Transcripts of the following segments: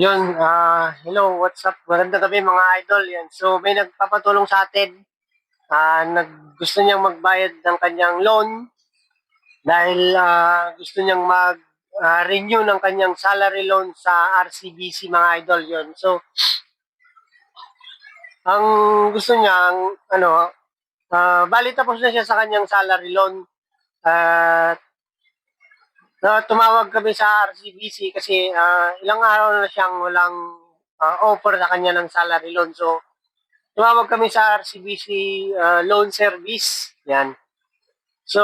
Yun, ah, hello, what's up? Magandang gabi mga idol. Yan. So, may nagpapatulong sa atin. Ah, nag, gusto niyang magbayad ng kanyang loan dahil ah, gusto niyang mag ah, renew ng kanyang salary loan sa RCBC mga idol yon. So, ang gusto niya, ang, ano, ah, bali tapos na siya sa kanyang salary loan. At na tumawag kami sa RCBC kasi ah, ilang araw na siyang walang ah, offer sa kanya ng salary loan. So, tumawag kami sa RCBC ah, loan service. Yan. So,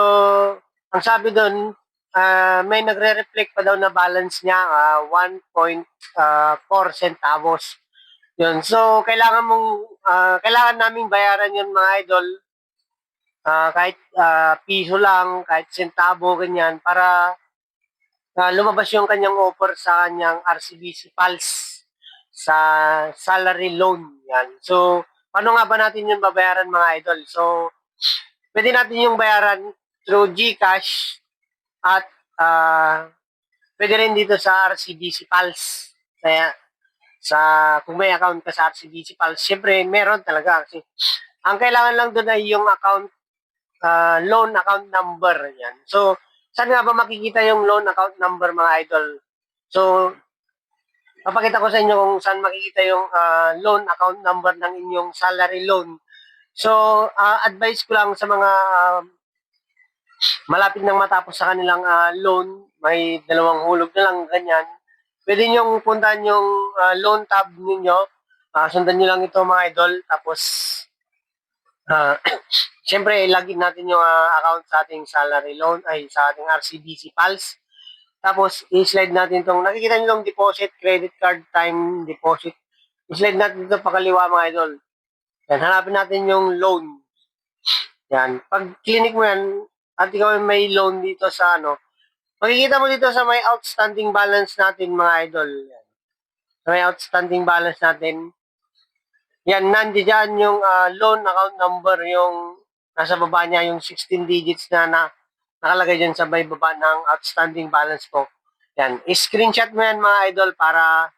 ang sabi doon, ah, may nagre-reflect pa daw na balance niya, ah, 1.4 centavos. Yun. So, kailangan mong, ah, kailangan naming bayaran yun mga idol. Ah, kahit ah, piso lang, kahit centavo, ganyan, para na lumabas yung kanyang offer sa kanyang RCBC Pulse sa salary loan. Yan. So, paano nga ba natin yung babayaran mga idol? So, pwede natin yung bayaran through GCash at ah, pwede rin dito sa RCBC Pulse. Kaya, sa kung may account ka sa RCBC Pulse, syempre meron talaga kasi ang kailangan lang doon ay yung account ah, loan account number yan. So, saan nga ba makikita yung loan account number mga idol? So, papakita ko sa inyo kung saan makikita yung ah, loan account number ng inyong salary loan. So, ah, advice ko lang sa mga ah, malapit nang matapos sa kanilang ah, loan, may dalawang hulog na lang, ganyan. Pwede niyong puntahan yung ah, loan tab ninyo. Ah, sundan niyo lang ito mga idol. Tapos, ah, Siyempre, login natin yung ah, account sa ating salary loan, ay sa ating RCBC Pulse. Tapos, i-slide natin itong, nakikita nyo yung deposit, credit card, time deposit. I-slide natin ito pakaliwa mga idol. Yan, hanapin natin yung loan. Yan. Pag clinic mo yan, at ikaw ay may loan dito sa ano, makikita mo dito sa may outstanding balance natin mga idol. Sa may outstanding balance natin, yan, nandiyan yung ah, loan account number, yung nasa baba niya yung 16 digits na, na nakalagay dyan sa may baba ng outstanding balance ko. Yan, screenshot mo yan mga idol para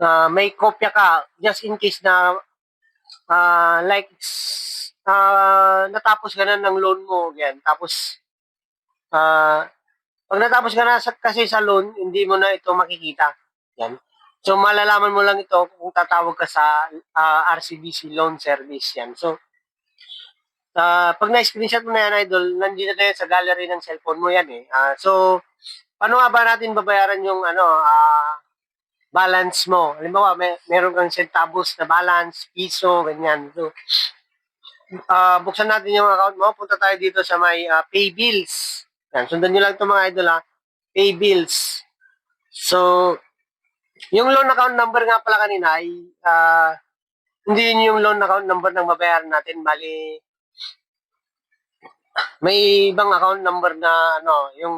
ah, may kopya ka just in case na ah, like s- ah, natapos ka na ng loan mo. Yan, tapos ah, pag natapos ka na sa, kasi sa loan, hindi mo na ito makikita. Yan. So, malalaman mo lang ito kung tatawag ka sa ah, RCBC Loan Service. Yan. So, ah pag na-screenshot mo na yan, idol, nandito na yan sa gallery ng cellphone mo yan eh. Ah, so, paano nga ba natin babayaran yung ano, ah, balance mo? Halimbawa, may, meron kang centavos na balance, piso, ganyan. So, ah buksan natin yung account mo. Punta tayo dito sa may ah, pay bills. Yan, sundan nyo lang ito mga idol ha. Pay bills. So, yung loan account number nga pala kanina ay ah, hindi yun yung loan account number ng babayaran natin. Bali, may ibang account number na ano, yung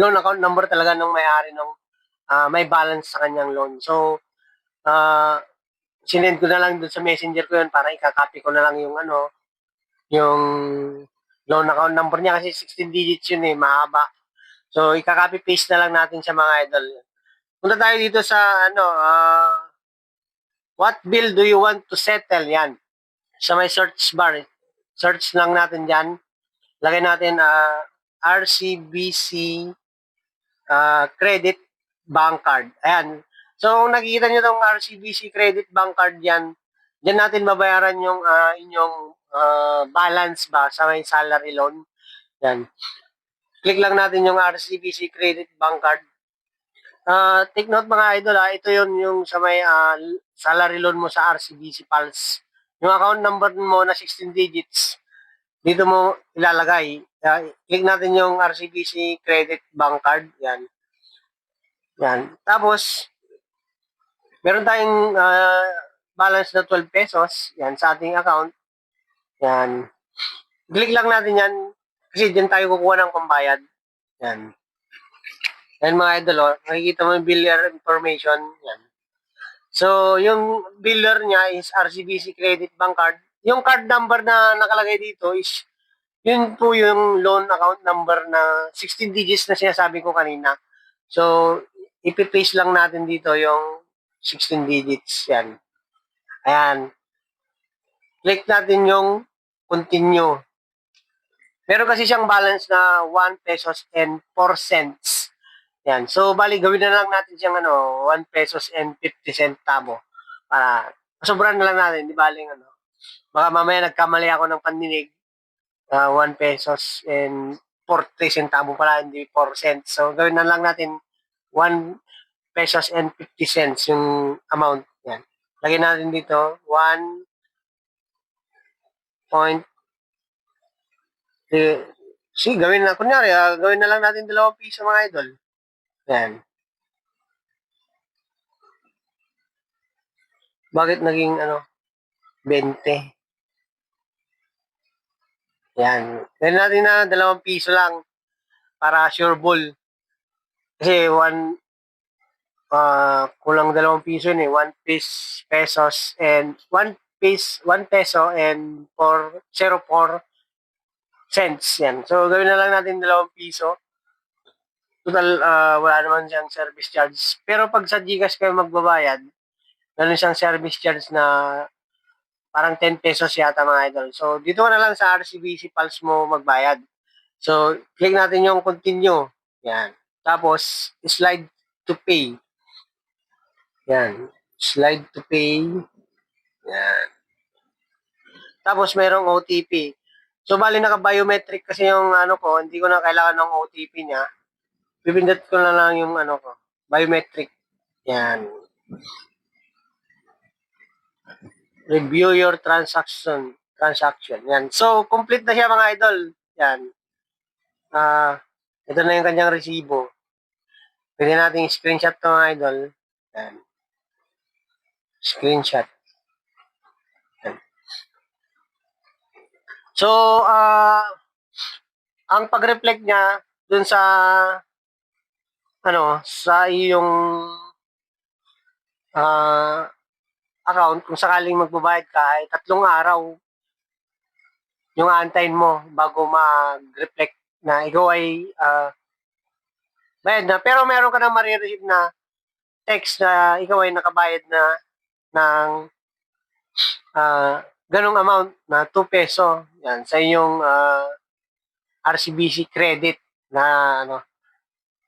loan account number talaga ng may-ari ng ah, may balance sa kanyang loan. So, ah sinend ko na lang dun sa messenger ko yun para ikakopy ko na lang yung ano, yung loan account number niya kasi 16 digits yun eh, mahaba. So, ikakopy paste na lang natin sa mga idol. Punta tayo dito sa ano, ah what bill do you want to settle? Yan. Sa may search bar. Search lang natin dyan. Lagay natin ah RCBC ah, credit bank card. Ayan. So, kung nakikita nyo itong RCBC credit bank card yan, dyan natin babayaran yung ah, inyong ah, balance ba sa may salary loan. Yan. Click lang natin yung RCBC credit bank card. Ah, take note mga idol ha, ito yun yung sa may ah, salary loan mo sa RCBC Pulse. Yung account number mo na 16 digits, dito mo ilalagay. Click natin yung RCBC credit bank card. Yan. Yan. Tapos, meron tayong ah, balance na 12 pesos. Yan, sa ating account. Yan. Click lang natin yan. Kasi dyan tayo kukuha ng pambayad. Yan. Yan mga idol, oh. makikita mo yung biller information. Yan. So, yung biller niya is RCBC Credit Bank Card. Yung card number na nakalagay dito is yun po yung loan account number na 16 digits na sinasabi ko kanina. So, ipipaste lang natin dito yung 16 digits. Yan. Ayan. Click natin yung continue. Meron kasi siyang balance na 1 pesos and 4 cents. Yan. So, bali, gawin na lang natin siyang ano, 1 pesos and 50 centavo. Para, sobrang na lang natin, di baling ano. Baka mamaya nagkamali ako ng pandinig. Uh, 1 pesos and 40 centavo pala, hindi 4 cents. So, gawin na lang natin 1 pesos and 50 cents yung amount. Yan. Lagyan natin dito, 1 point si gawin na, kunyari, ah, gawin na lang natin dalawang piso mga idol. Yan. Bakit naging, ano, 20? Yan. Gawin natin na dalawang piso lang para sure ball. Kasi one, ah, kulang dalawang piso yun eh. One piece pesos and one piece, one peso and for 04 cents. Yan. So, gawin na lang natin dalawang piso. Total, ah, wala naman siyang service charge. Pero pag sa Gcash kayo magbabayad, meron siyang service charge na parang 10 pesos yata mga idol. So, dito na lang sa RCBC Pulse mo magbayad. So, click natin yung continue. Yan. Tapos, slide to pay. Yan. Slide to pay. Yan. Tapos, merong OTP. So, bali naka-biometric kasi yung ano ko, hindi ko na kailangan ng OTP niya. Pipindot ko na lang yung ano ko, biometric. Yan. Review your transaction. Transaction. Yan. So, complete na siya mga idol. Yan. Ah, ito na yung kanyang resibo. Pwede natin screenshot to mga idol. Yan. Screenshot. Yan. So, ah, ang pag-reflect niya dun sa ano, sa iyong ah, account, kung sakaling magbabayad ka, ay tatlong araw yung aantayin mo bago mag-reflect na ikaw ay ah, bayad na. Pero meron ka na marireceive na text na ikaw ay nakabayad na ng ah, ganong amount na 2 peso. Yan, sa iyong ah, RCBC credit na ano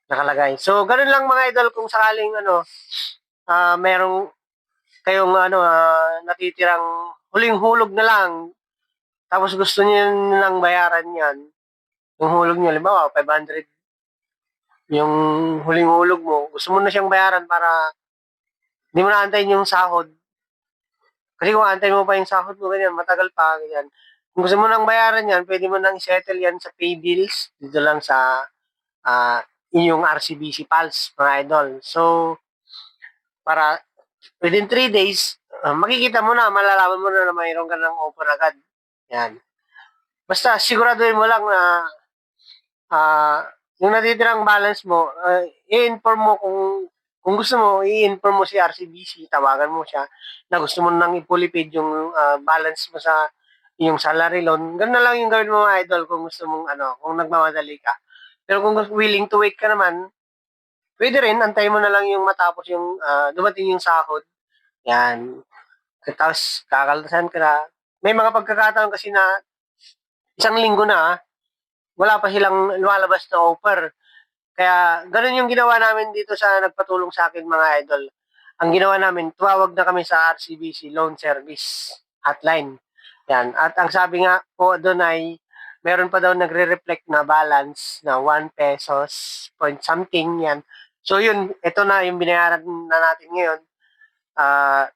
nakalagay. So, ganun lang mga idol kung sakaling ano ah merong kayong ano ah, natitirang huling hulog na lang tapos gusto niyo lang bayaran yan yung hulog niyo halimbawa 500 yung huling hulog mo gusto mo na siyang bayaran para hindi mo na antayin yung sahod. Kasi kung antayin mo pa yung sahod mo ganyan matagal pa ganyan. Kung gusto mo nang bayaran yan pwede mo nang settle yan sa pay bills dito lang sa ah inyong RCBC Pulse mga idol. So para within 3 days, uh, makikita mo na, malalaman mo na na mayroon ka ng offer agad. Yan. Basta siguraduhin mo lang na ah yung natitirang balance mo, uh, i-inform mo kung kung gusto mo, i-inform mo si RCBC, tawagan mo siya na gusto mo nang ipulipid yung ah, balance mo sa yung salary loan. Ganun na lang yung gawin mo mga idol kung gusto mong ano, kung nagmamadali ka. Pero kung willing to wait ka naman, Pwede rin, antayin mo na lang yung matapos yung ah, dumating yung sahod. Yan. Tapos kakaltasan ka na. May mga pagkakataon kasi na isang linggo na, wala pa silang lumalabas na offer. Kaya ganun yung ginawa namin dito sa nagpatulong sa akin mga idol. Ang ginawa namin, tuwawag na kami sa RCBC Loan Service Hotline. Yan. At ang sabi nga po doon ay meron pa daw nagre-reflect na balance na 1 pesos point something yan. So yun, ito na yung binayaran na natin ngayon. Ah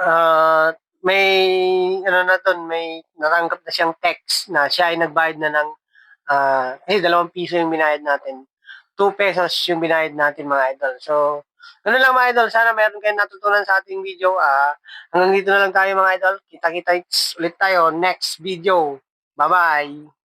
ah, may ano na doon, may natanggap na siyang text na siya ay nagbayad na ng ah eh dalawang piso yung binayad natin. 2 pesos yung binayad natin mga idol. So, ganun lang mga idol. Sana meron kayong natutunan sa ating video. Ah, hanggang dito na lang tayo mga idol. Kita-kita ulit tayo next video. Bye-bye!